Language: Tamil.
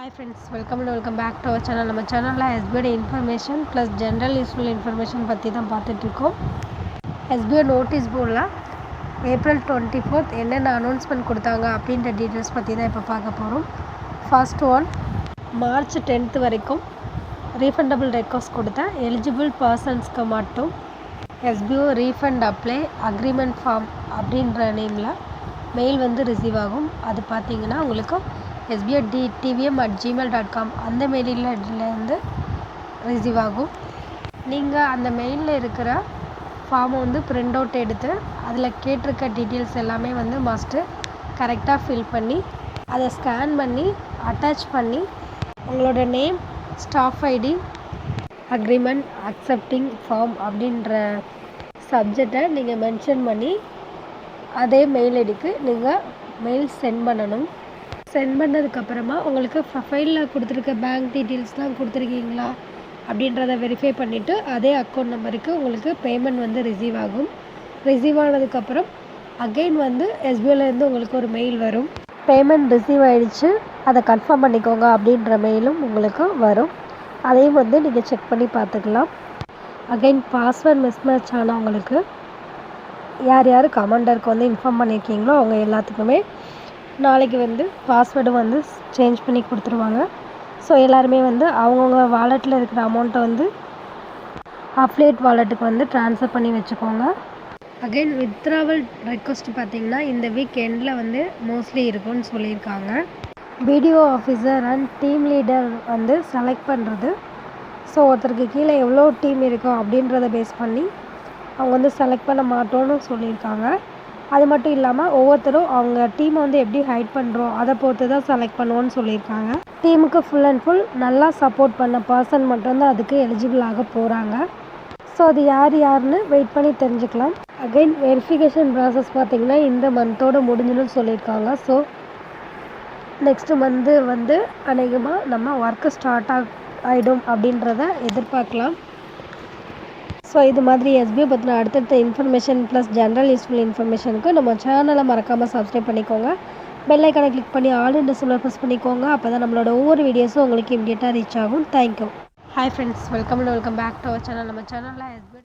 Hi friends welcome to welcome back to our channel நம்ம சேனலில் SBI information plus general useful information பற்றி தான் பார்த்துட்ருக்கோம் எஸ்பிஐ நோட்டீஸ் போர்டில் ஏப்ரல் டுவெண்ட்டி ஃபோர்த் என்னென்ன அனௌன்ஸ்மெண்ட் கொடுத்தாங்க அப்படின்ற டீட்டெயில்ஸ் பற்றி தான் இப்போ பார்க்க போகிறோம் ஃபர்ஸ்ட் ஒன் மார்ச் டென்த்து வரைக்கும் ரீஃபண்டபிள் ரெக்வஸ்ட் கொடுத்தேன் எலிஜிபிள் பர்சன்ஸ்க்கு மட்டும் SBO refund apply agreement form அப்படின்ற நேமில் மெயில் வந்து ரிசீவ் ஆகும். அது பார்த்தீங்கன்னா உங்களுக்கு SBI T TVM at Gmail dot com அந்த மெயிலிலேருந்து ரிசீவ் ஆகும். நீங்கள் அந்த மெயிலில் இருக்கிற ஃபார்மை வந்து பிரிண்ட் அவுட் எடுத்து அதில் கேட்டிருக்க டீட்டெயில்ஸ் எல்லாமே வந்து மஸ்ட்டு கரெக்டாக ஃபில் பண்ணி அதை ஸ்கேன் பண்ணி அட்டாச் பண்ணி உங்களோட name staff ID agreement accepting form அப்படின்ற சப்ஜெக்டை நீங்கள் மென்ஷன் பண்ணி அதே மெயில் ஐடிக்கு நீங்கள் மெயில் சென்ட் பண்ணணும். சென்ட் பண்ணதுக்கப்புறமா உங்களுக்கு ப்ரொஃபைலில் கொடுத்துருக்க பேங்க் டீட்டெயில்ஸ்லாம் கொடுத்துருக்கீங்களா? அப்படின்றத வெரிஃபை பண்ணிவிட்டு அதே அக்கௌண்ட் நம்பருக்கு உங்களுக்கு பேமெண்ட் வந்து ரிசீவ் ஆகும். ரிசீவ் ஆனதுக்கப்புறம் அகெயின் வந்து எஸ்பிஐலேருந்து உங்களுக்கு ஒரு மெயில் வரும். பேமெண்ட் ரிசீவ் ஆகிடுச்சு அதை கன்ஃபார்ம் பண்ணிக்கோங்க அப்படின்ற மெயிலும் உங்களுக்கு வரும். அதையும் வந்து நீங்கள் செக் பண்ணி பார்த்துக்கலாம். அகைன் பாஸ்வேர்ட் மிஸ்மேட்ச் ஆனவங்களுக்கு யார் யார் கமாண்டருக்கு வந்து இன்ஃபார்ம் பண்ணியிருக்கீங்களோ அவங்க எல்லாத்துக்குமே நாளைக்கு வந்து பாஸ்வேர்டு வந்து சேஞ்ச் பண்ணி கொடுத்துருவாங்க. ஸோ எல்லாருமே வந்து அவங்கவுங்க வாலெட்டில் இருக்கிற அமௌண்ட்டை வந்து அப்லேட் வாலெட்டுக்கு வந்து ட்ரான்ஸ்ஃபர் பண்ணி வச்சுக்கோங்க. அகைன் வித்ராவல் ரெக்வஸ்ட் பார்த்தீங்கன்னா இந்த வீக் எண்டில் வந்து மோஸ்ட்லி இருக்கும்னு சொல்லியிருக்காங்க. PDO officer and team leader வந்து செலக்ட் பண்ணுறது ஸோ ஒருத்தருக்கு கீழே எவ்வளோ டீம் இருக்கும் அப்படின்றத பேஸ் பண்ணி அவங்க வந்து செலக்ட் பண்ண மாட்டோன்னு சொல்லியிருக்காங்க. அது மட்டும் இல்லாமல் ஒவ்வொருத்தரும் அவங்க டீமை வந்து எப்படி ஹைட் பண்ணுறோம் அதை பொறுத்து தான் செலக்ட் பண்ணுவோன்னு சொல்லியிருக்காங்க டீமுக்கு ஃபுல் அண்ட் ஃபுல் நல்லா சப்போர்ட் பண்ண பர்சன் மட்டும்தான் அதுக்கு எலிஜிபிள் ஆக போகிறாங்க ஸோ அது யார் யாருன்னு வெயிட் பண்ணி தெரிஞ்சுக்கலாம். அகைன் வெரிஃபிகேஷன் ப்ராசஸ் பார்த்திங்கன்னா இந்த மந்தோடு முடிஞ்சுன்னு சொல்லியிருக்காங்க. ஸோ நெக்ஸ்ட்டு மந்த்து வந்து அநேகமாக நம்ம ஒர்க்கு ஸ்டார்ட் ஆக ஆகிடும் அப்படின்றத எதிர்பார்க்கலாம். ஸோ இது மாதிரி எஸ்பிஐ பற்றின அடுத்தடுத்த இன்ஃபர்மேஷன் ப்ளஸ் ஜென்ரல் யூஸ்ஃபுல் இன்ஃபர்மேஷனுக்கு நம்ம சேனலை மறக்காமல் சப்ஸ்கிரைப் பண்ணிக்கோங்க. பெல் ஐக்கனை கிளிக் பண்ணி ஆல் இந்த சிம்மில் ப்ரெஸ் பண்ணிக்கோங்க. அப்போ தான் நம்மளோட ஒவ்வொரு வீடியோஸும் உங்களுக்கு இமீடியட்டாக ரீச் ஆகும். Thank you hi friends welcome and welcome back to our channel நம்ம சேனலில் எஸ்பிஐ